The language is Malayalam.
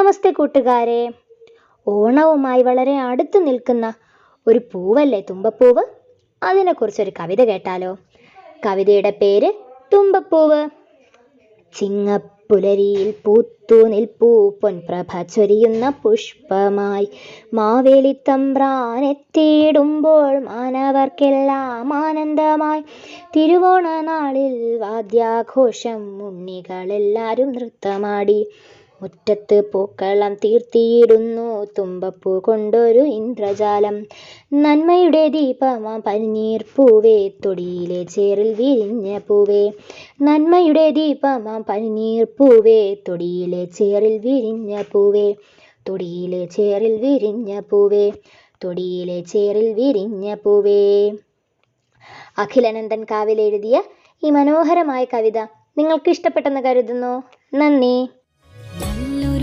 നമസ്തേ കൂട്ടുകാരെ. ഓണവുമായി വളരെ അടുത്ത് നിൽക്കുന്ന ഒരു പൂവല്ലേ തുമ്പപ്പൂവ്? അതിനെക്കുറിച്ചൊരു കവിത കേട്ടാലോ? കവിതയുടെ പേര് തുമ്പപ്പൂവ്. ചിങ്ങപ്പുലരിയിൽ പൂത്തു നിൽപ്പൂ പൊൻപ്രഭ ചൊരിയുന്ന പുഷ്പമായി. മാവേലി തമ്പ്രാനെത്തിയിടുമ്പോൾ മാനവർക്കെല്ലാം ആനന്ദമായി. തിരുവോണനാളിൽ വാദ്യാഘോഷം ഉണ്ണികളെല്ലാരും നൃത്തമാടി. മുറ്റത്ത് പൂക്കളം തീർത്തിയിടുന്നു. തുമ്പപ്പൂ കൊണ്ടൊരു ഇന്ദ്രജാലം. നന്മയുടെ ദീപമാം പനിനീർ പൂവേ. തൊടിയിലെ ചേറിൽ വിരിഞ്ഞ പൂവേ. നന്മയുടെ ദീപമാം പനിനീർ പൂവേ. തൊടിയിലെ ചേറിൽ വിരിഞ്ഞ പൂവേ. തൊടിയിലെ ചേറിൽ വിരിഞ്ഞ പൂവേ. തൊടിയിലെ ചേറിൽ വിരിഞ്ഞ പൂവേ. അഖിലനന്ദൻ കാവിലെഴുതിയ ഈ മനോഹരമായ കവിത നിങ്ങൾക്ക് ഇഷ്ടപ്പെട്ടെന്ന് കരുതുന്നു. നന്ദി. đàn